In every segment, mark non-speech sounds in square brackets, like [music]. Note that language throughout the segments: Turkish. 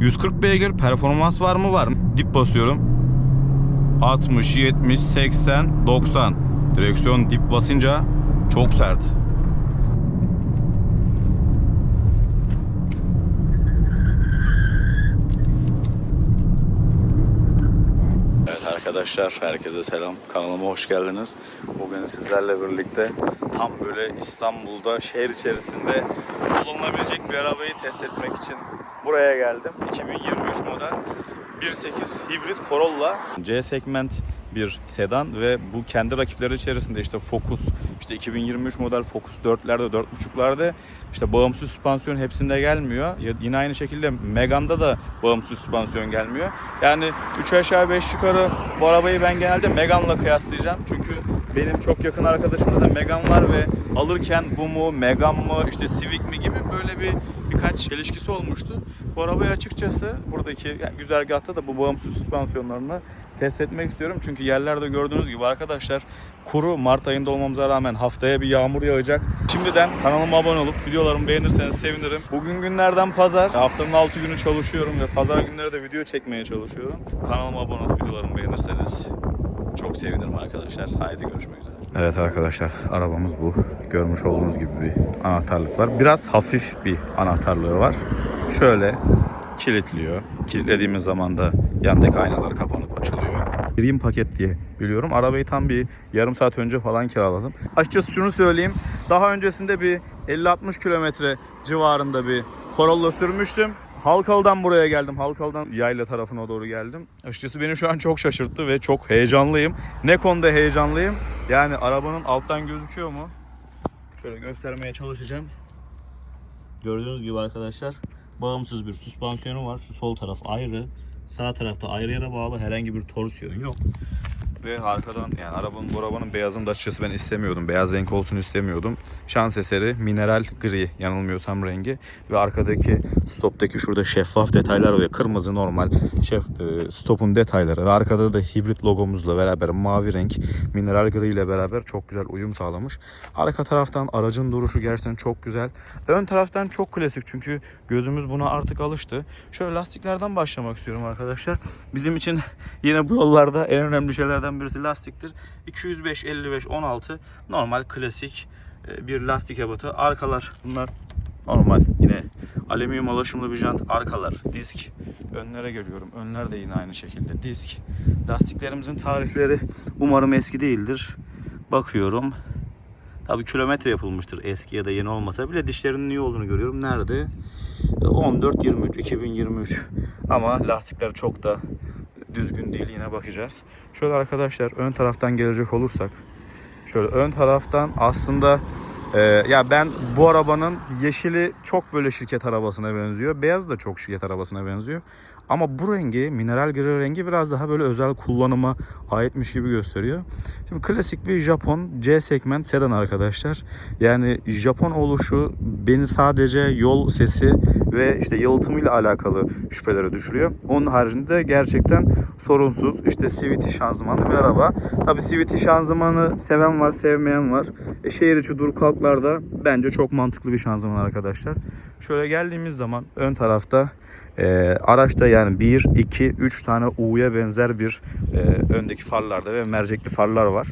140 beygir performans var mı? Var. Dip basıyorum. 60, 70, 80, 90. Direksiyon dip basınca çok sert. Arkadaşlar herkese selam. Kanalıma hoş geldiniz. Bugün sizlerle birlikte tam böyle İstanbul'da şehir içerisinde bulunabilecek bir arabayı test etmek için buraya geldim. 2023 model 1.8 hibrit Corolla. C segment bir sedan ve bu kendi rakipleri içerisinde işte Focus, işte 2023 model Focus 4'lerde, 4.5'larda işte bağımsız süspansiyon hepsinde gelmiyor. Yine aynı şekilde Megane'da da bağımsız süspansiyon gelmiyor. Yani 3 aşağı 5 yukarı bu arabayı ben genelde Megane'la kıyaslayacağım. Çünkü benim çok yakın arkadaşımda da Megane var ve alırken bu mu, Megane mı, işte Civic mi gibi böyle bir birkaç ilişkisi olmuştu. Bu arabayı açıkçası buradaki yani güzergahta da bu bağımsız süspansiyonlarını test etmek istiyorum. Çünkü yerlerde gördüğünüz gibi arkadaşlar kuru Mart ayında olmamıza rağmen haftaya bir yağmur yağacak. Şimdiden kanalıma abone olup videolarımı beğenirseniz sevinirim. Bugün günlerden pazar. Haftanın 6 günü çalışıyorum ve pazar günleri de video çekmeye çalışıyorum. Kanalıma abone olup videolarımı beğenirseniz çok sevinirim arkadaşlar. Haydi görüşmek üzere. Evet arkadaşlar arabamız bu. Görmüş olduğunuz gibi bir anahtarlık var. Biraz hafif bir anahtarlığı var. Şöyle kilitliyor. Kilitlediğimiz zaman da yandaki aynalar kapanıp açılıyor. Dream paket diye biliyorum. Arabayı tam bir yarım saat önce falan kiraladım. Açıkçası şunu söyleyeyim. Daha öncesinde bir 50-60 kilometre civarında bir Corolla sürmüştüm. Halkalı'dan buraya geldim. Halkalı'dan yayla tarafına doğru geldim. Açıkçası beni şu an çok şaşırttı ve çok heyecanlıyım. Ne konuda heyecanlıyım? Yani arabanın alttan gözüküyor mu? Şöyle göstermeye çalışacağım. Gördüğünüz gibi arkadaşlar bağımsız bir süspansiyonu var. Şu sol taraf ayrı. Sağ tarafta ayrı yere bağlı herhangi bir torsiyon yok. Ve arkadan yani arabanın bu arabanın beyazını da açıkçası ben istemiyordum. Beyaz renk olsun istemiyordum. Şans eseri mineral gri yanılmıyorsam rengi. Ve arkadaki stoptaki şurada şeffaf detaylar ve kırmızı normal şef, e, stopun detayları. Ve arkada da hibrit logomuzla beraber mavi renk mineral gri ile beraber çok güzel uyum sağlamış. Arka taraftan aracın duruşu gerçekten çok güzel. Ön taraftan çok klasik çünkü gözümüz buna artık alıştı. Şöyle lastiklerden başlamak istiyorum arkadaşlar. Bizim için yine bu yollarda en önemli şeylerden birisi lastiktir. 205 55 16 normal klasik e, bir lastik ebatı. Arkalar bunlar normal yine alüminyum alaşımlı bir jant. Arkalar disk. Önlere geliyorum. Önler de yine aynı şekilde disk. Lastiklerimizin tarihleri umarım eski değildir. Bakıyorum. Tabii kilometre yapılmıştır eski ya da yeni olmasa bile dişlerinin iyi olduğunu görüyorum. Nerede? 14 23 2023. Ama lastikler çok da düzgün değil yine bakacağız. Şöyle arkadaşlar ön taraftan gelecek olursak şöyle ön taraftan aslında e, ya ben bu arabanın yeşili çok böyle şirket arabasına benziyor. Beyaz da çok şirket arabasına benziyor. Ama bu rengi, mineral gri rengi biraz daha böyle özel kullanıma aitmiş gibi gösteriyor. Şimdi klasik bir Japon C segment sedan arkadaşlar. Yani Japon oluşu beni sadece yol sesi ve işte yalıtımıyla alakalı şüphelere düşürüyor. Onun haricinde de gerçekten sorunsuz işte CVT şanzımanlı bir araba. Tabi CVT şanzımanı seven var, sevmeyen var. E, şehir içi dur kalklarda bence çok mantıklı bir şanzıman arkadaşlar. Şöyle geldiğimiz zaman ön tarafta e, araçta yani 1, 2, 3 tane U'ya benzer bir e, öndeki farlarda ve mercekli farlar var.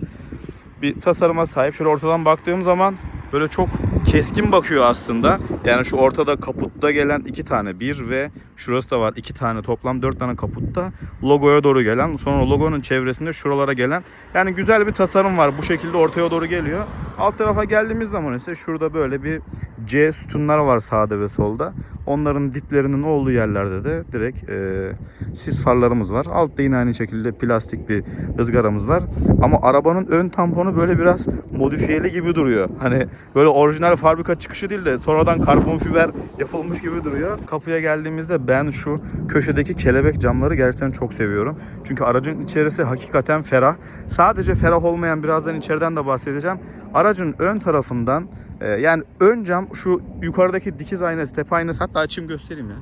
Bir tasarıma sahip. Şöyle ortadan baktığım zaman böyle çok keskin bakıyor aslında. Yani şu ortada kaputta gelen iki tane bir ve şurası da var iki tane toplam dört tane kaputta logoya doğru gelen sonra logonun çevresinde şuralara gelen yani güzel bir tasarım var bu şekilde ortaya doğru geliyor. Alt tarafa geldiğimiz zaman ise şurada böyle bir C sütunlar var sağda ve solda. Onların diplerinin olduğu yerlerde de direkt e, sis farlarımız var. Altta yine aynı şekilde plastik bir ızgaramız var. Ama arabanın ön tamponu böyle biraz modifiyeli gibi duruyor. Hani böyle orijinal fabrika çıkışı değil de sonradan karbon fiber yapılmış gibi duruyor. Kapıya geldiğimizde ben şu köşedeki kelebek camları gerçekten çok seviyorum. Çünkü aracın içerisi hakikaten ferah. Sadece ferah olmayan birazdan içeriden de bahsedeceğim. Aracın ön tarafından e, yani ön cam şu yukarıdaki dikiz aynası, tepe aynası hatta açayım göstereyim ya.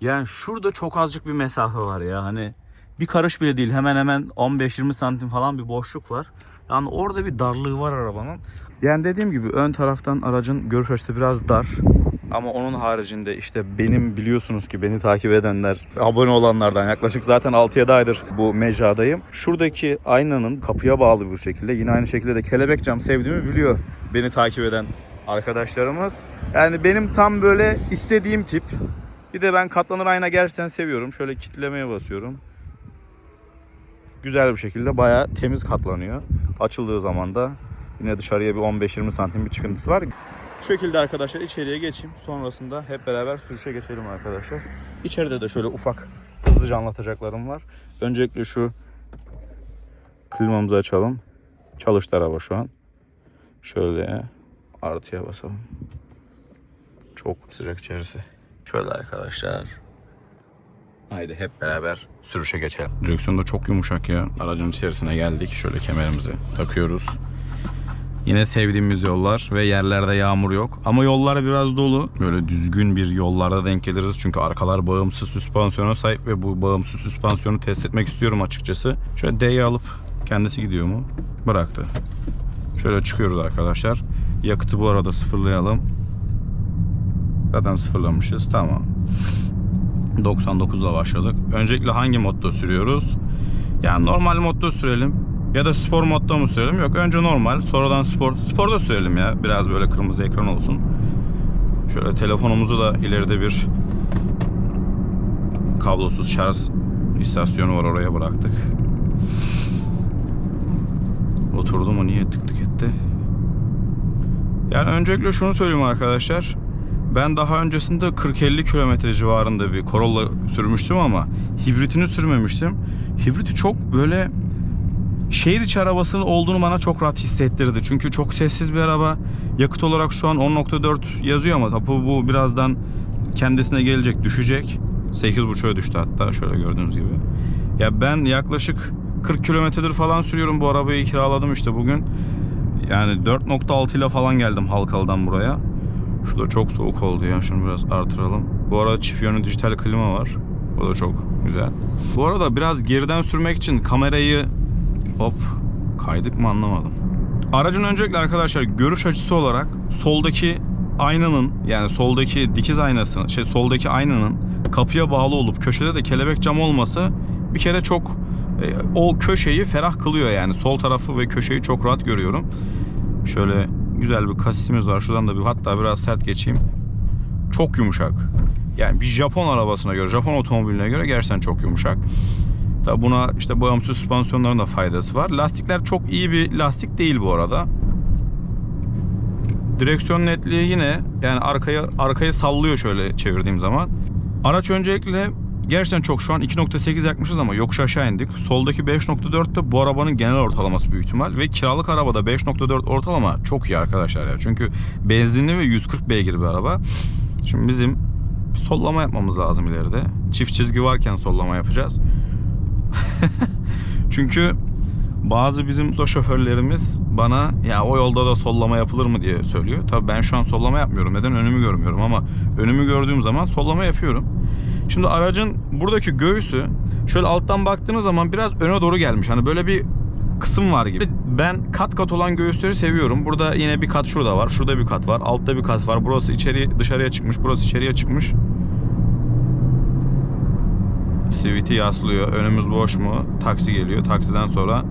Yani şurada çok azıcık bir mesafe var ya hani bir karış bile değil hemen hemen 15-20 santim falan bir boşluk var. Yani orada bir darlığı var arabanın. Yani dediğim gibi ön taraftan aracın görüş açısı biraz dar. Ama onun haricinde işte benim biliyorsunuz ki beni takip edenler, abone olanlardan yaklaşık zaten 6-7 aydır bu mecradayım. Şuradaki aynanın kapıya bağlı bir şekilde yine aynı şekilde de kelebek cam sevdiğimi biliyor beni takip eden arkadaşlarımız. Yani benim tam böyle istediğim tip. Bir de ben katlanır ayna gerçekten seviyorum. Şöyle kitlemeye basıyorum. Güzel bir şekilde bayağı temiz katlanıyor. Açıldığı zaman da yine dışarıya bir 15-20 santim bir çıkıntısı var. Şu şekilde arkadaşlar içeriye geçeyim. Sonrasında hep beraber sürüşe geçelim arkadaşlar. İçeride de şöyle ufak hızlıca anlatacaklarım var. Öncelikle şu klimamızı açalım. Çalıştı araba şu an. Şöyle artıya basalım. Çok sıcak içerisi. Şöyle arkadaşlar. Haydi hep beraber sürüşe geçelim. Direksiyon da çok yumuşak ya. Aracın içerisine geldik. Şöyle kemerimizi takıyoruz. Yine sevdiğimiz yollar ve yerlerde yağmur yok. Ama yollar biraz dolu. Böyle düzgün bir yollarda denk geliriz. Çünkü arkalar bağımsız süspansiyona sahip ve bu bağımsız süspansiyonu test etmek istiyorum açıkçası. Şöyle D'yi alıp kendisi gidiyor mu? Bıraktı. Şöyle çıkıyoruz arkadaşlar. Yakıtı bu arada sıfırlayalım. Zaten sıfırlamışız. Tamam. 99'la başladık. Öncelikle hangi modda sürüyoruz? Yani normal modda sürelim. Ya da spor modda mı sürelim? Yok önce normal sonradan spor. Sporda sürelim ya. Biraz böyle kırmızı ekran olsun. Şöyle telefonumuzu da ileride bir kablosuz şarj istasyonu var oraya bıraktık. Oturdu mu niye tık tık etti? Yani öncelikle şunu söyleyeyim arkadaşlar. Ben daha öncesinde 40-50 kilometre civarında bir Corolla sürmüştüm ama hibritini sürmemiştim. Hibriti çok böyle şehir içi arabasının olduğunu bana çok rahat hissettirdi. Çünkü çok sessiz bir araba. Yakıt olarak şu an 10.4 yazıyor ama tabi bu birazdan kendisine gelecek, düşecek. 8.5'a düştü hatta şöyle gördüğünüz gibi. Ya ben yaklaşık 40 kilometredir falan sürüyorum bu arabayı kiraladım işte bugün. Yani 4.6 ile falan geldim Halkalı'dan buraya. Şurada çok soğuk oldu ya. Şunu biraz artıralım. Bu arada çift yönlü dijital klima var. O da çok güzel. Bu arada biraz geriden sürmek için kamerayı hop kaydık mı anlamadım. Aracın öncelikle arkadaşlar görüş açısı olarak soldaki aynanın yani soldaki dikiz aynasının şey soldaki aynanın kapıya bağlı olup köşede de kelebek cam olması bir kere çok e, o köşeyi ferah kılıyor yani sol tarafı ve köşeyi çok rahat görüyorum. Şöyle güzel bir kasisimiz var. Şuradan da bir hatta biraz sert geçeyim. Çok yumuşak. Yani bir Japon arabasına göre, Japon otomobiline göre gerçekten çok yumuşak. Tabi buna işte bağımsız süspansiyonların da faydası var. Lastikler çok iyi bir lastik değil bu arada. Direksiyon netliği yine yani arkaya arkayı sallıyor şöyle çevirdiğim zaman. Araç öncelikle gerçekten çok şu an 2.8 yakmışız ama yokuş aşağı indik. Soldaki 5.4 de bu arabanın genel ortalaması büyük ihtimal ve kiralık arabada 5.4 ortalama çok iyi arkadaşlar ya. Çünkü benzinli ve 140 beygir bir araba. Şimdi bizim sollama yapmamız lazım ileride. Çift çizgi varken sollama yapacağız. [laughs] Çünkü bazı bizim usta şoförlerimiz bana ya o yolda da sollama yapılır mı diye söylüyor. Tabii ben şu an sollama yapmıyorum. Neden? Önümü görmüyorum ama önümü gördüğüm zaman sollama yapıyorum. Şimdi aracın buradaki göğsü şöyle alttan baktığınız zaman biraz öne doğru gelmiş. Hani böyle bir kısım var gibi. Ben kat kat olan göğüsleri seviyorum. Burada yine bir kat şurada var. Şurada bir kat var. Altta bir kat var. Burası içeri dışarıya çıkmış. Burası içeriye çıkmış. Sivit'i yaslıyor. Önümüz boş mu? Taksi geliyor. Taksiden sonra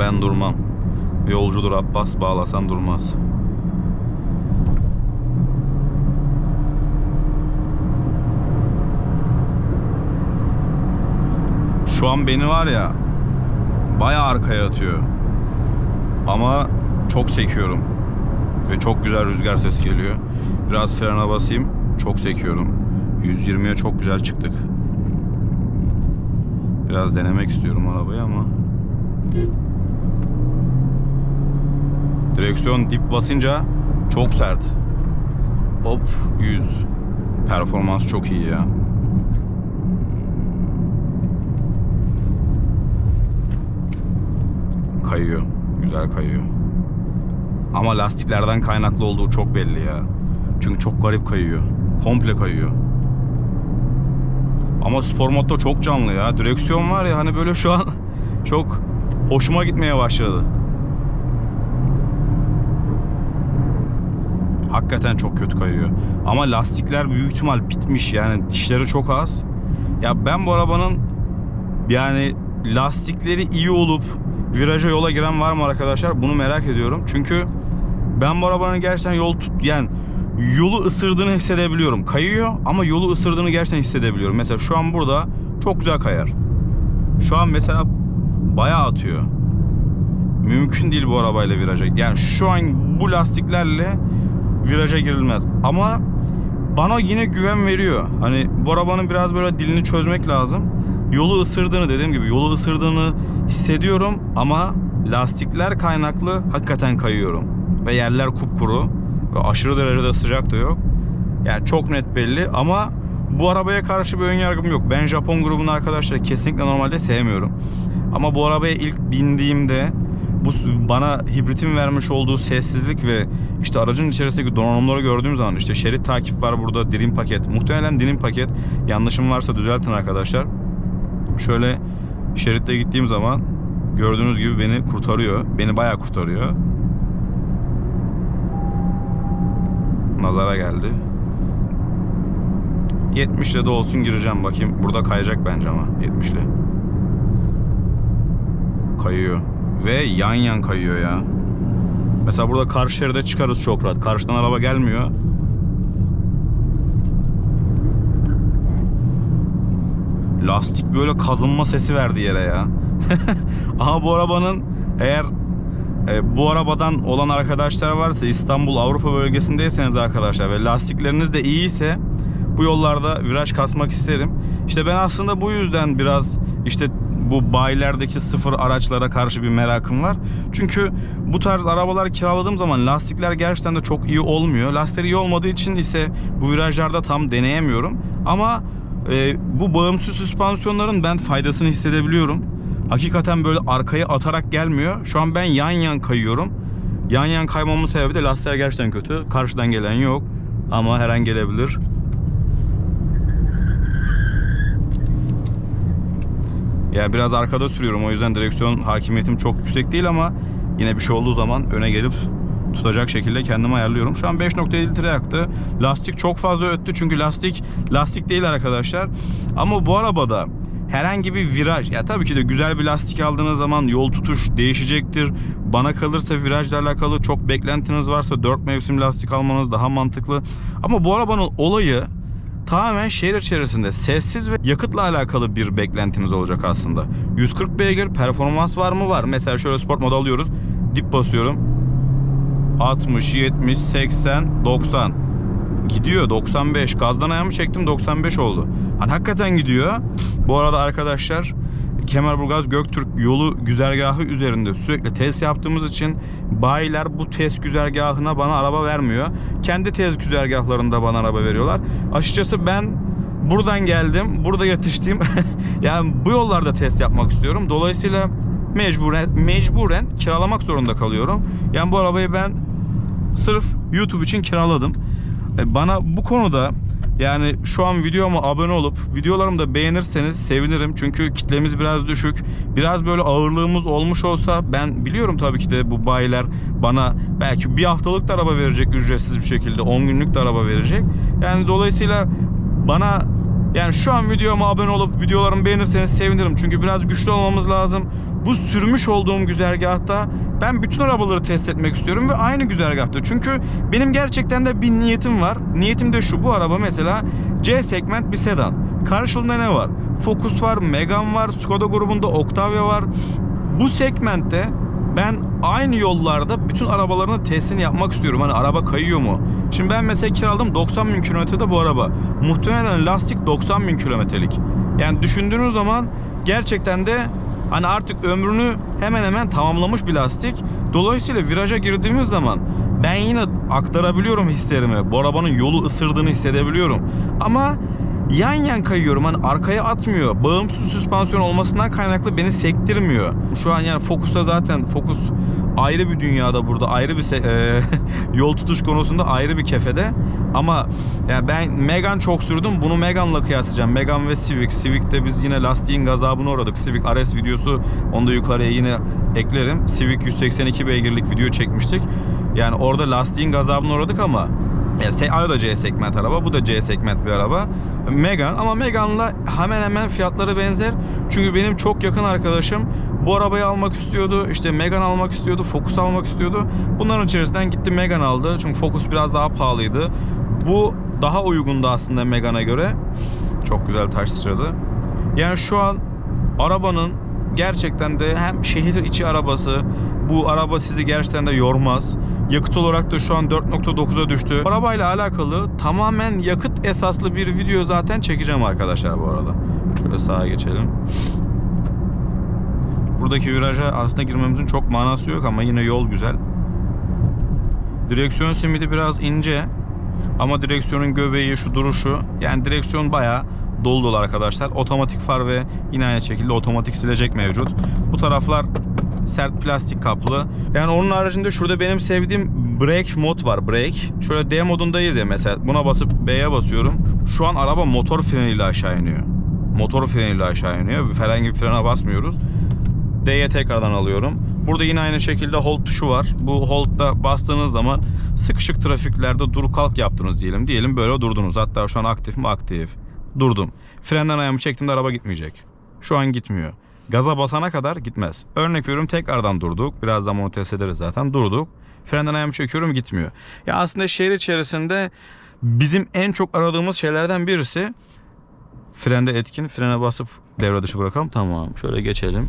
ben durmam. Yolcudur Abbas bağlasan durmaz. Şu an beni var ya bayağı arkaya atıyor. Ama çok sekiyorum. Ve çok güzel rüzgar sesi geliyor. Biraz frene basayım. Çok sekiyorum. 120'ye çok güzel çıktık. Biraz denemek istiyorum arabayı ama. Direksiyon dip basınca çok sert. Hop 100. Performans çok iyi ya. Kayıyor. Güzel kayıyor. Ama lastiklerden kaynaklı olduğu çok belli ya. Çünkü çok garip kayıyor. Komple kayıyor. Ama spor modda çok canlı ya. Direksiyon var ya hani böyle şu an [laughs] çok hoşuma gitmeye başladı. Hakikaten çok kötü kayıyor. Ama lastikler büyük ihtimal bitmiş yani dişleri çok az. Ya ben bu arabanın yani lastikleri iyi olup viraja yola giren var mı arkadaşlar? Bunu merak ediyorum. Çünkü ben bu arabanın gerçekten yol tut yani yolu ısırdığını hissedebiliyorum. Kayıyor ama yolu ısırdığını gerçekten hissedebiliyorum. Mesela şu an burada çok güzel kayar. Şu an mesela bayağı atıyor. Mümkün değil bu arabayla viraja. Yani şu an bu lastiklerle viraja girilmez. Ama bana yine güven veriyor. Hani bu arabanın biraz böyle dilini çözmek lazım. Yolu ısırdığını dediğim gibi yolu ısırdığını hissediyorum ama lastikler kaynaklı hakikaten kayıyorum. Ve yerler kupkuru aşırı derecede sıcak da yok. Yani çok net belli ama bu arabaya karşı bir ön yargım yok. Ben Japon grubunun arkadaşları kesinlikle normalde sevmiyorum. Ama bu arabaya ilk bindiğimde bu bana hibritin vermiş olduğu sessizlik ve işte aracın içerisindeki donanımları gördüğüm zaman işte şerit takip var burada dirim paket muhtemelen dirim paket yanlışım varsa düzeltin arkadaşlar şöyle şeritte gittiğim zaman gördüğünüz gibi beni kurtarıyor beni bayağı kurtarıyor nazara geldi 70 ile de olsun gireceğim bakayım burada kayacak bence ama 70 ile kayıyor. Ve yan yan kayıyor ya. Mesela burada karşı şeride çıkarız çok rahat. Karşıdan araba gelmiyor. Lastik böyle kazınma sesi verdi yere ya. [laughs] Ama bu arabanın eğer e, bu arabadan olan arkadaşlar varsa İstanbul Avrupa bölgesindeyseniz arkadaşlar ve lastikleriniz de iyiyse bu yollarda viraj kasmak isterim. İşte ben aslında bu yüzden biraz işte bu bayilerdeki sıfır araçlara karşı bir merakım var. Çünkü bu tarz arabalar kiraladığım zaman lastikler gerçekten de çok iyi olmuyor. Lastikleri iyi olmadığı için ise bu virajlarda tam deneyemiyorum. Ama e, bu bağımsız süspansiyonların ben faydasını hissedebiliyorum. Hakikaten böyle arkaya atarak gelmiyor. Şu an ben yan yan kayıyorum. Yan yan kaymamın sebebi de lastikler gerçekten kötü. Karşıdan gelen yok. Ama her an gelebilir. Ya biraz arkada sürüyorum o yüzden direksiyon hakimiyetim çok yüksek değil ama yine bir şey olduğu zaman öne gelip tutacak şekilde kendimi ayarlıyorum. Şu an 5.7 litre yaktı. Lastik çok fazla öttü çünkü lastik lastik değil arkadaşlar. Ama bu arabada herhangi bir viraj ya tabii ki de güzel bir lastik aldığınız zaman yol tutuş değişecektir. Bana kalırsa virajla alakalı çok beklentiniz varsa 4 mevsim lastik almanız daha mantıklı. Ama bu arabanın olayı tamamen şehir içerisinde sessiz ve yakıtla alakalı bir beklentiniz olacak aslında. 140 beygir performans var mı? Var. Mesela şöyle sport modu alıyoruz. Dip basıyorum. 60, 70, 80, 90. Gidiyor 95. Gazdan ayağımı çektim 95 oldu. Hani hakikaten gidiyor. Bu arada arkadaşlar Kemerburgaz Göktürk yolu güzergahı üzerinde sürekli test yaptığımız için bayiler bu test güzergahına bana araba vermiyor. Kendi test güzergahlarında bana araba veriyorlar. Açıkçası ben buradan geldim, burada yetiştim. [laughs] yani bu yollarda test yapmak istiyorum. Dolayısıyla mecburen mecburen kiralamak zorunda kalıyorum. Yani bu arabayı ben sırf YouTube için kiraladım. E, Bana bu konuda yani şu an videoma abone olup videolarımı da beğenirseniz sevinirim. Çünkü kitlemiz biraz düşük. Biraz böyle ağırlığımız olmuş olsa ben biliyorum tabii ki de bu bayiler bana belki bir haftalık da araba verecek ücretsiz bir şekilde. 10 günlük de araba verecek. Yani dolayısıyla bana yani şu an videoma abone olup videolarımı beğenirseniz sevinirim. Çünkü biraz güçlü olmamız lazım. Bu sürmüş olduğum güzergahta ben bütün arabaları test etmek istiyorum ve aynı güzergahta. Çünkü benim gerçekten de bir niyetim var. Niyetim de şu. Bu araba mesela C segment bir sedan. Karşılığında ne var? Focus var, Megane var, Skoda grubunda Octavia var. Bu segmentte ben aynı yollarda bütün arabaların testini yapmak istiyorum. Hani araba kayıyor mu? Şimdi ben mesela kiraladım 90 bin kilometrede bu araba. Muhtemelen lastik 90 bin kilometrelik. Yani düşündüğünüz zaman gerçekten de hani artık ömrünü hemen hemen tamamlamış bir lastik. Dolayısıyla viraja girdiğimiz zaman ben yine aktarabiliyorum hislerimi. Bu arabanın yolu ısırdığını hissedebiliyorum. Ama yan yan kayıyorum. Hani arkaya atmıyor. Bağımsız süspansiyon olmasından kaynaklı beni sektirmiyor. Şu an yani Focus'ta zaten Focus ayrı bir dünyada burada. Ayrı bir [laughs] e, yol tutuş konusunda ayrı bir kefede. Ama yani ben Megane çok sürdüm. Bunu Megane'la kıyaslayacağım. Megane ve Civic. Civic'te biz yine lastiğin gazabına uğradık. Civic RS videosu onu da yukarıya yine eklerim. Civic 182 beygirlik video çekmiştik. Yani orada lastiğin gazabına uğradık ama Seayo da C segment araba, bu da C segment bir araba. Megane ama Megane'la hemen hemen fiyatları benzer. Çünkü benim çok yakın arkadaşım bu arabayı almak istiyordu. İşte Megane almak istiyordu, Focus almak istiyordu. Bunların içerisinden gitti Megane aldı. Çünkü Focus biraz daha pahalıydı. Bu daha uygundu aslında Megane'a göre. Çok güzel taş sıçradı. Yani şu an arabanın gerçekten de hem şehir içi arabası bu araba sizi gerçekten de yormaz. Yakıt olarak da şu an 4.9'a düştü. Arabayla alakalı tamamen yakıt esaslı bir video zaten çekeceğim arkadaşlar bu arada. Şöyle sağa geçelim. Buradaki viraja aslında girmemizin çok manası yok ama yine yol güzel. Direksiyon simidi biraz ince ama direksiyonun göbeği şu duruşu yani direksiyon bayağı dolu dolu arkadaşlar. Otomatik far ve yine aynı şekilde otomatik silecek mevcut. Bu taraflar sert plastik kaplı. Yani onun haricinde şurada benim sevdiğim brake mod var. Brake. Şöyle D modundayız ya mesela. Buna basıp B'ye basıyorum. Şu an araba motor freniyle aşağı iniyor. Motor freniyle aşağı iniyor. Herhangi bir frene basmıyoruz. D'ye tekrardan alıyorum. Burada yine aynı şekilde hold tuşu var. Bu hold'da bastığınız zaman sıkışık trafiklerde dur kalk yaptınız diyelim. Diyelim böyle durdunuz. Hatta şu an aktif mi? Aktif. Durdum. Frenden ayağımı çektiğimde araba gitmeyecek. Şu an gitmiyor. Gaza basana kadar gitmez. Örnek veriyorum tekrardan durduk. Birazdan onu test ederiz zaten. Durduk. Frenden ayağımı çekiyorum gitmiyor. Ya aslında şehir içerisinde bizim en çok aradığımız şeylerden birisi frende etkin. Frene basıp devre dışı bırakalım. Tamam. Şöyle geçelim.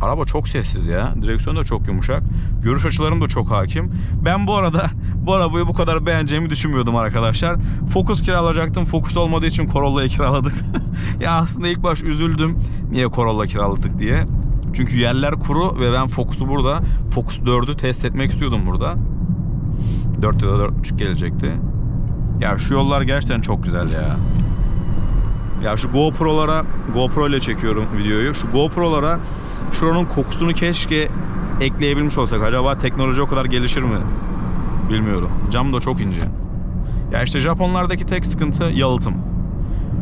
Araba çok sessiz ya. Direksiyon da çok yumuşak. Görüş açılarım da çok hakim. Ben bu arada [laughs] bu arabayı bu kadar beğeneceğimi düşünmüyordum arkadaşlar. Focus kiralayacaktım. Focus olmadığı için Corolla'yı [laughs] kiraladık. ya aslında ilk baş üzüldüm. Niye Corolla kiraladık diye. Çünkü yerler kuru ve ben Focus'u burada Focus 4'ü test etmek istiyordum burada. 4 ya da 4.5 gelecekti. Ya şu yollar gerçekten çok güzel ya. Ya şu GoPro'lara GoPro ile çekiyorum videoyu. Şu GoPro'lara şuranın kokusunu keşke ekleyebilmiş olsak. Acaba teknoloji o kadar gelişir mi? Bilmiyorum. Cam da çok ince. Ya işte Japonlardaki tek sıkıntı yalıtım.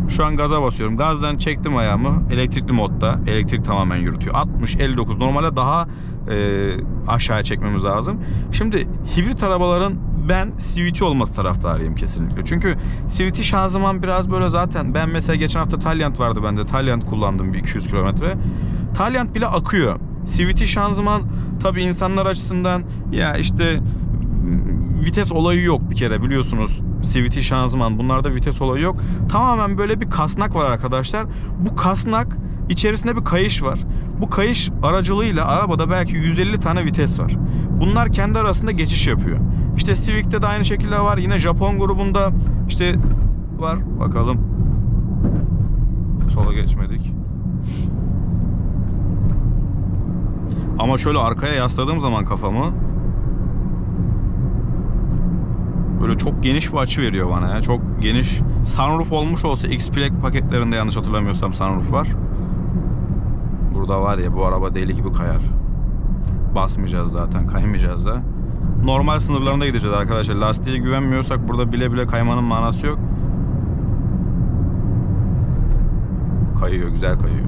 Şu an gaza basıyorum. Gazdan çektim ayağımı. Elektrikli modda. Elektrik tamamen yürütüyor. 60, 59. Normalde daha e, aşağıya çekmemiz lazım. Şimdi hibrit arabaların ben CVT olması taraftarıyım kesinlikle. Çünkü CVT şanzıman biraz böyle zaten ben mesela geçen hafta Talyant vardı bende. Talyant kullandım bir 200 kilometre. Talyant bile akıyor. CVT şanzıman tabi insanlar açısından ya işte vites olayı yok bir kere biliyorsunuz. CVT şanzıman bunlarda vites olayı yok. Tamamen böyle bir kasnak var arkadaşlar. Bu kasnak içerisinde bir kayış var. Bu kayış aracılığıyla arabada belki 150 tane vites var. Bunlar kendi arasında geçiş yapıyor. İşte Civic'te de aynı şekilde var. Yine Japon grubunda işte var. Bakalım. Sola geçmedik. Ama şöyle arkaya yasladığım zaman kafamı böyle çok geniş bir açı veriyor bana ya. Çok geniş. Sunroof olmuş olsa X-Plate paketlerinde yanlış hatırlamıyorsam sunroof var. Burada var ya bu araba deli gibi kayar. Basmayacağız zaten, kaymayacağız da. Normal sınırlarında gideceğiz arkadaşlar. Lastiğe güvenmiyorsak burada bile bile kaymanın manası yok. Kayıyor, güzel kayıyor.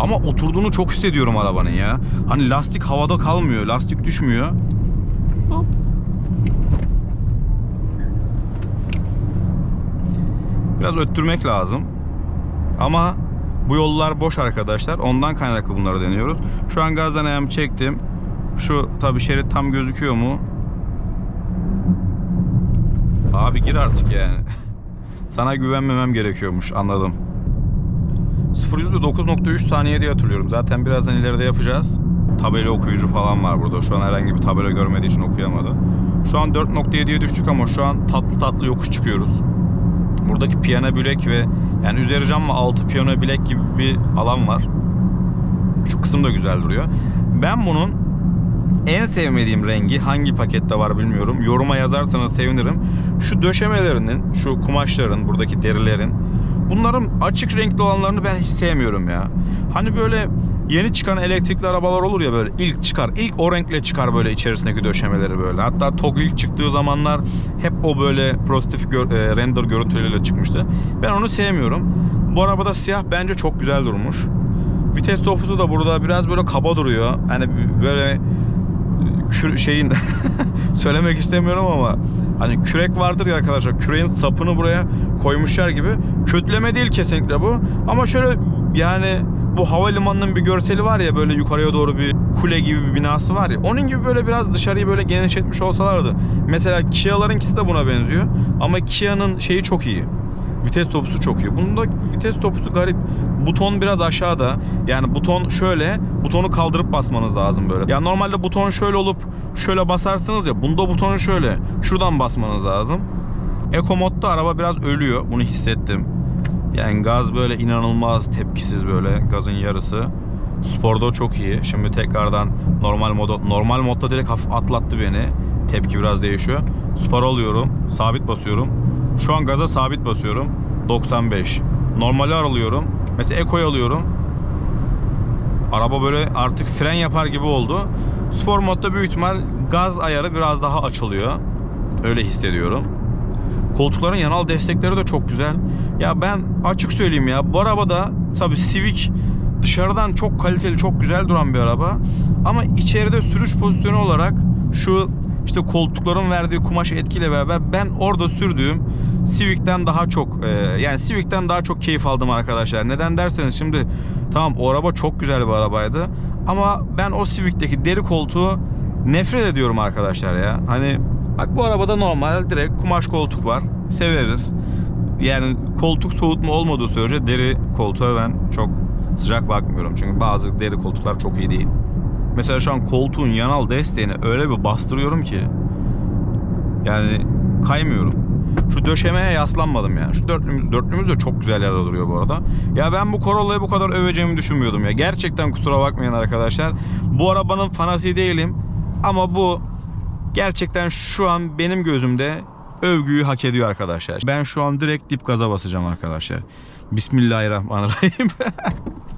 Ama oturduğunu çok hissediyorum arabanın ya. Hani lastik havada kalmıyor, lastik düşmüyor. Hop. Biraz öttürmek lazım. Ama bu yollar boş arkadaşlar. Ondan kaynaklı bunları deniyoruz. Şu an gazdan ayağımı çektim. Şu tabi şerit tam gözüküyor mu? Abi gir artık yani. [laughs] Sana güvenmemem gerekiyormuş anladım. 0 %9.3 saniye diye hatırlıyorum. Zaten birazdan ileride yapacağız. Tabela okuyucu falan var burada. Şu an herhangi bir tabela görmediği için okuyamadı. Şu an 4.7'ye düştük ama şu an tatlı tatlı yokuş çıkıyoruz. Buradaki piyano bilek ve yani üzeri cam ve altı piyano bilek gibi bir alan var. Şu kısım da güzel duruyor. Ben bunun en sevmediğim rengi hangi pakette var bilmiyorum. Yoruma yazarsanız sevinirim. Şu döşemelerinin, şu kumaşların, buradaki derilerin bunların açık renkli olanlarını ben hiç sevmiyorum ya. Hani böyle yeni çıkan elektrikli arabalar olur ya böyle ilk çıkar. ilk o renkle çıkar böyle içerisindeki döşemeleri böyle. Hatta TOG ilk çıktığı zamanlar hep o böyle pozitif gör, e, render görüntüleriyle çıkmıştı. Ben onu sevmiyorum. Bu arabada siyah bence çok güzel durmuş. Vites topuzu da burada biraz böyle kaba duruyor. Hani böyle kür- şeyin [laughs] söylemek istemiyorum ama hani kürek vardır ya arkadaşlar küreğin sapını buraya koymuşlar gibi. Kötüleme değil kesinlikle bu. Ama şöyle yani bu havalimanının bir görseli var ya böyle yukarıya doğru bir kule gibi bir binası var ya onun gibi böyle biraz dışarıyı böyle genişletmiş olsalardı. Mesela Kia'larınkisi de buna benziyor. Ama Kia'nın şeyi çok iyi Vites topusu çok iyi. Bunda vites topusu garip. Buton biraz aşağıda. Yani buton şöyle, butonu kaldırıp basmanız lazım böyle. Ya normalde buton şöyle olup şöyle basarsınız ya. Bunda butonu şöyle, şuradan basmanız lazım. Eco modda araba biraz ölüyor. Bunu hissettim. Yani gaz böyle inanılmaz tepkisiz böyle gazın yarısı. Sporda çok iyi. Şimdi tekrardan normal moda normal modda direkt hafif atlattı beni. Tepki biraz değişiyor. Spor alıyorum, sabit basıyorum. Şu an gaza sabit basıyorum. 95. Normali alıyorum. Mesela Eco'yu alıyorum. Araba böyle artık fren yapar gibi oldu. Spor modda büyük ihtimal gaz ayarı biraz daha açılıyor. Öyle hissediyorum. Koltukların yanal destekleri de çok güzel. Ya ben açık söyleyeyim ya bu arabada tabii Civic dışarıdan çok kaliteli, çok güzel duran bir araba. Ama içeride sürüş pozisyonu olarak şu işte koltukların verdiği kumaş etkiyle beraber ben orada sürdüğüm Civic'ten daha çok e, yani Civic'ten daha çok keyif aldım arkadaşlar. Neden derseniz şimdi tamam o araba çok güzel bir arabaydı ama ben o Civic'teki deri koltuğu nefret ediyorum arkadaşlar ya. Hani bak bu arabada normal direkt kumaş koltuk var. Severiz. Yani koltuk soğutma olmadığı sürece deri koltuğa ben çok sıcak bakmıyorum. Çünkü bazı deri koltuklar çok iyi değil. Mesela şu an koltuğun yanal desteğini öyle bir bastırıyorum ki yani kaymıyorum. Şu döşemeye yaslanmadım yani. Şu dörtlümüz, dörtlümüz de çok güzel yerde duruyor bu arada. Ya ben bu Corolla'yı bu kadar öveceğimi düşünmüyordum ya. Gerçekten kusura bakmayın arkadaşlar. Bu arabanın fanatiği değilim. Ama bu gerçekten şu an benim gözümde övgüyü hak ediyor arkadaşlar. Ben şu an direkt dip gaza basacağım arkadaşlar. Bismillahirrahmanirrahim. [laughs]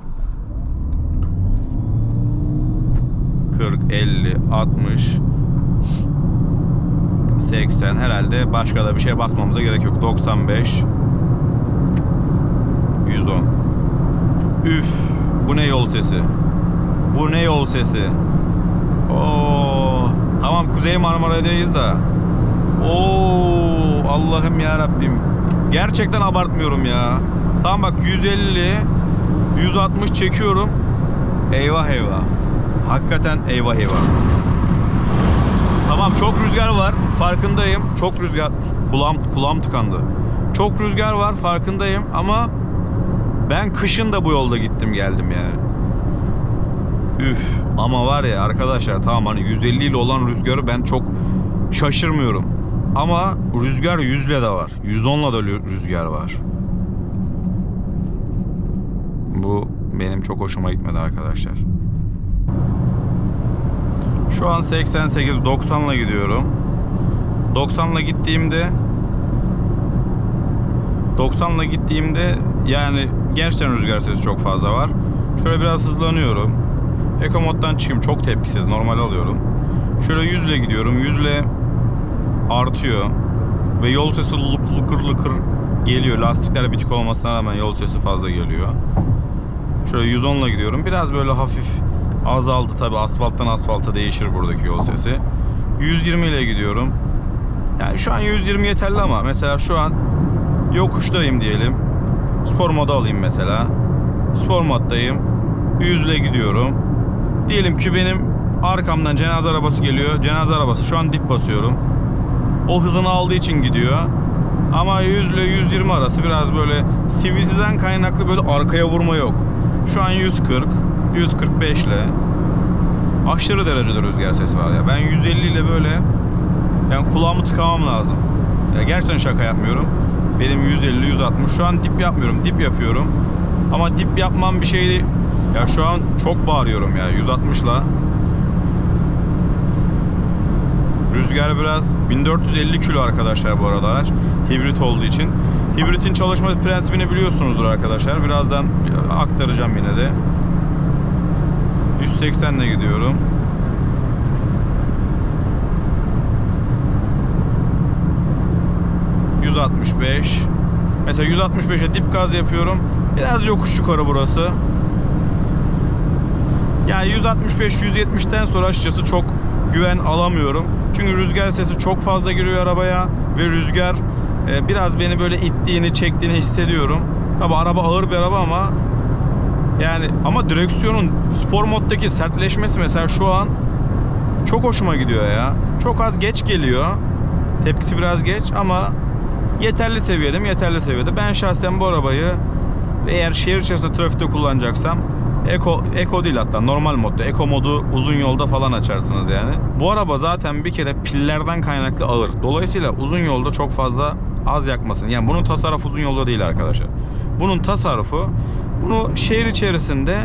40, 50, 60, 80 herhalde başka da bir şey basmamıza gerek yok. 95 110 Üf bu ne yol sesi? Bu ne yol sesi? Oo tamam Kuzey Marmara'dayız da. Oo Allah'ım ya Rabbim. Gerçekten abartmıyorum ya. Tamam bak 150 160 çekiyorum. Eyvah eyvah. Hakikaten eyvah eyvah. Tamam çok rüzgar var. Farkındayım. Çok rüzgar. Kulağım, kulağım tıkandı. Çok rüzgar var farkındayım ama ben kışın da bu yolda gittim geldim yani. Üf ama var ya arkadaşlar tamam hani 150 ile olan rüzgarı ben çok şaşırmıyorum. Ama rüzgar 100 ile de var. 110 ile de rüzgar var. Bu benim çok hoşuma gitmedi arkadaşlar. Şu an 88 90 ile gidiyorum. 90 ile gittiğimde 90 ile gittiğimde yani gerçekten rüzgar sesi çok fazla var. Şöyle biraz hızlanıyorum. Eco moddan çıkayım. Çok tepkisiz. Normal alıyorum. Şöyle 100 ile gidiyorum. 100 ile artıyor. Ve yol sesi lıkır lıkır geliyor. Lastikler bitik olmasına rağmen yol sesi fazla geliyor. Şöyle 110 ile gidiyorum. Biraz böyle hafif azaldı tabi asfalttan asfalta değişir buradaki yol sesi. 120 ile gidiyorum. Yani şu an 120 yeterli ama mesela şu an yokuştayım diyelim. Spor moda alayım mesela. Spor moddayım. 100 ile gidiyorum. Diyelim ki benim arkamdan cenaze arabası geliyor. Cenaze arabası şu an dip basıyorum. O hızını aldığı için gidiyor. Ama 100 ile 120 arası biraz böyle CVT'den kaynaklı böyle arkaya vurma yok. Şu an 140, 145 ile aşırı derecede rüzgar sesi var ya. Ben 150 ile böyle yani kulağımı tıkamam lazım. Ya gerçekten şaka yapmıyorum. Benim 150 160 şu an dip yapmıyorum. Dip yapıyorum. Ama dip yapmam bir şey değil. Ya şu an çok bağırıyorum ya 160 ile. Rüzgar biraz 1450 kilo arkadaşlar bu arada araç. Hibrit olduğu için. Hibritin çalışma prensibini biliyorsunuzdur arkadaşlar. Birazdan aktaracağım yine de. 180 ile gidiyorum. ...165... Mesela 165'e dip gaz yapıyorum. Biraz yokuş yukarı burası. Yani 165-170'ten sonra açıkçası çok güven alamıyorum. Çünkü rüzgar sesi çok fazla giriyor arabaya ve rüzgar e, biraz beni böyle ittiğini, çektiğini hissediyorum. Tabi araba ağır bir araba ama yani ama direksiyonun spor moddaki sertleşmesi mesela şu an çok hoşuma gidiyor ya. Çok az geç geliyor. Tepkisi biraz geç ama yeterli seviyede mi? Yeterli seviyede. Ben şahsen bu arabayı eğer şehir içerisinde trafikte kullanacaksam Eko, Eko değil hatta normal modda. Eko modu uzun yolda falan açarsınız yani. Bu araba zaten bir kere pillerden kaynaklı ağır. Dolayısıyla uzun yolda çok fazla az yakmasın. Yani bunun tasarrufu uzun yolda değil arkadaşlar. Bunun tasarrufu bunu şehir içerisinde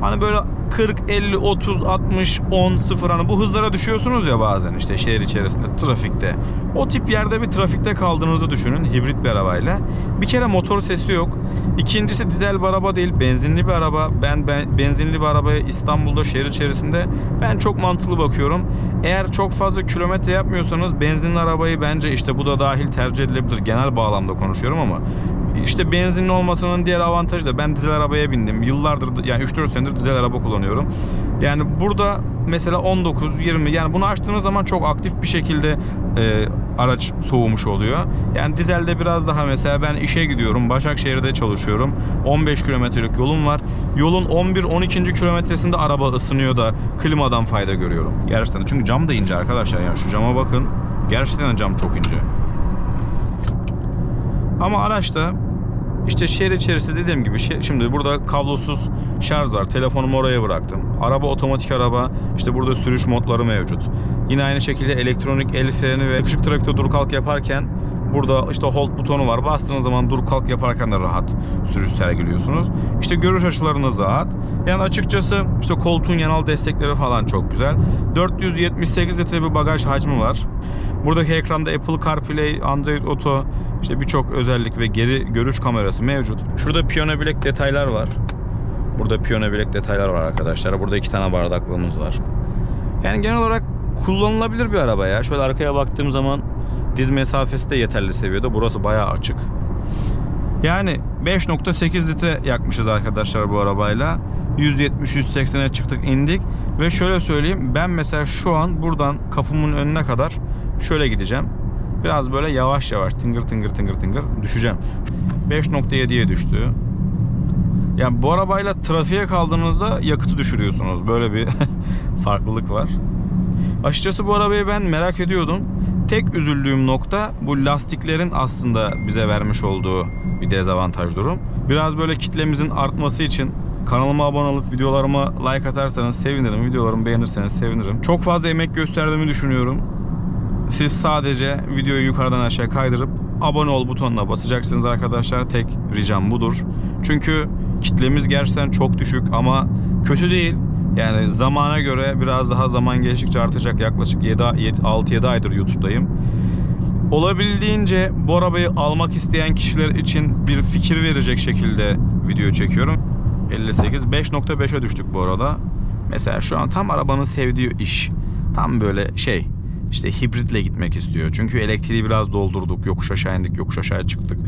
hani böyle 40, 50, 30, 60, 10, 0 hani bu hızlara düşüyorsunuz ya bazen işte şehir içerisinde trafikte. O tip yerde bir trafikte kaldığınızı düşünün hibrit bir arabayla. Bir kere motor sesi yok. İkincisi dizel bir araba değil, benzinli bir araba. Ben, ben benzinli bir arabaya İstanbul'da şehir içerisinde ben çok mantıklı bakıyorum. Eğer çok fazla kilometre yapmıyorsanız benzinli arabayı bence işte bu da dahil tercih edilebilir. Genel bağlamda konuşuyorum ama işte benzinli olmasının diğer avantajı da ben dizel arabaya bindim. Yıllardır yani 3-4 senedir dizel araba kullanıyorum. Yani burada mesela 19 20 yani bunu açtığınız zaman çok aktif bir şekilde e, araç soğumuş oluyor. Yani dizelde biraz daha mesela ben işe gidiyorum. Başakşehir'de çalışıyorum. 15 kilometrelik yolum var. Yolun 11-12. kilometresinde araba ısınıyor da klimadan fayda görüyorum. Gerçekten çünkü cam da ince arkadaşlar yani şu cama bakın. Gerçekten cam çok ince. Ama araçta işte şehir içerisinde dediğim gibi şimdi burada kablosuz şarj var. Telefonumu oraya bıraktım. Araba otomatik araba. İşte burada sürüş modları mevcut. Yine aynı şekilde elektronik el freni ve ışık trafikte dur kalk yaparken burada işte hold butonu var. Bastığınız zaman dur kalk yaparken de rahat sürüş sergiliyorsunuz. İşte görüş açılarınız rahat. Yani açıkçası işte koltuğun yanal destekleri falan çok güzel. 478 litre bir bagaj hacmi var. Buradaki ekranda Apple CarPlay, Android Auto, işte birçok özellik ve geri görüş kamerası mevcut. Şurada piyano bilek detaylar var. Burada piyano bilek detaylar var arkadaşlar. Burada iki tane bardaklığımız var. Yani genel olarak kullanılabilir bir araba ya. Şöyle arkaya baktığım zaman diz mesafesi de yeterli seviyede. Burası bayağı açık. Yani 5.8 litre yakmışız arkadaşlar bu arabayla. 170-180'e çıktık indik. Ve şöyle söyleyeyim ben mesela şu an buradan kapımın önüne kadar şöyle gideceğim. Biraz böyle yavaş yavaş tıngır tıngır tıngır tıngır düşeceğim. 5.7'ye düştü. Yani bu arabayla trafiğe kaldığınızda yakıtı düşürüyorsunuz. Böyle bir [laughs] farklılık var. Açıkçası bu arabayı ben merak ediyordum. Tek üzüldüğüm nokta bu lastiklerin aslında bize vermiş olduğu bir dezavantaj durum. Biraz böyle kitlemizin artması için kanalıma abone olup videolarıma like atarsanız sevinirim. Videolarımı beğenirseniz sevinirim. Çok fazla emek gösterdiğimi düşünüyorum. Siz sadece videoyu yukarıdan aşağı kaydırıp abone ol butonuna basacaksınız arkadaşlar. Tek ricam budur. Çünkü kitlemiz gerçekten çok düşük ama kötü değil. Yani zamana göre biraz daha zaman geçtikçe artacak. Yaklaşık 6-7 aydır YouTube'dayım. Olabildiğince bu arabayı almak isteyen kişiler için bir fikir verecek şekilde video çekiyorum. 58 5.5'e düştük bu arada. Mesela şu an tam arabanın sevdiği iş. Tam böyle şey işte hibritle gitmek istiyor. Çünkü elektriği biraz doldurduk. Yokuş aşağı indik, yokuş aşağı çıktık.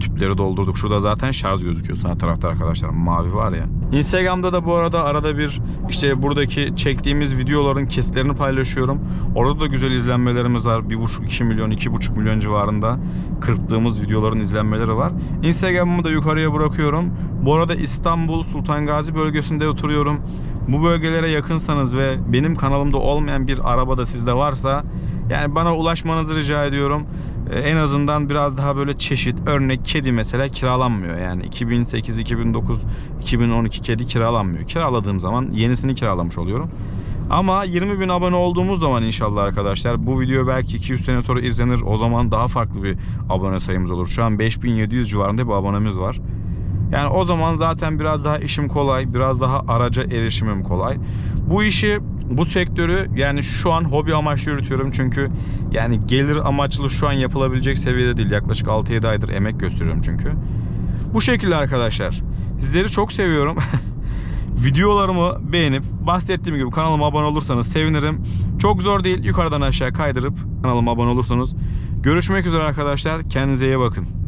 Tüpleri doldurduk. Şurada zaten şarj gözüküyor sağ tarafta arkadaşlar. Mavi var ya. Instagram'da da bu arada arada bir işte buradaki çektiğimiz videoların kesitlerini paylaşıyorum. Orada da güzel izlenmelerimiz var. 1,5-2 milyon, 2,5 milyon civarında kırptığımız videoların izlenmeleri var. Instagram'ımı da yukarıya bırakıyorum. Bu arada İstanbul Sultan Gazi bölgesinde oturuyorum. Bu bölgelere yakınsanız ve benim kanalımda olmayan bir araba da sizde varsa yani bana ulaşmanızı rica ediyorum. Ee, en azından biraz daha böyle çeşit örnek kedi mesela kiralanmıyor. Yani 2008, 2009, 2012 kedi kiralanmıyor. Kiraladığım zaman yenisini kiralamış oluyorum. Ama 20 bin abone olduğumuz zaman inşallah arkadaşlar bu video belki 200 sene sonra izlenir. O zaman daha farklı bir abone sayımız olur. Şu an 5700 civarında bir abonemiz var. Yani o zaman zaten biraz daha işim kolay, biraz daha araca erişimim kolay. Bu işi, bu sektörü yani şu an hobi amaçlı yürütüyorum çünkü yani gelir amaçlı şu an yapılabilecek seviyede değil. Yaklaşık 6-7 aydır emek gösteriyorum çünkü. Bu şekilde arkadaşlar. Sizleri çok seviyorum. [laughs] Videolarımı beğenip bahsettiğim gibi kanalıma abone olursanız sevinirim. Çok zor değil. Yukarıdan aşağı kaydırıp kanalıma abone olursanız. Görüşmek üzere arkadaşlar. Kendinize iyi bakın.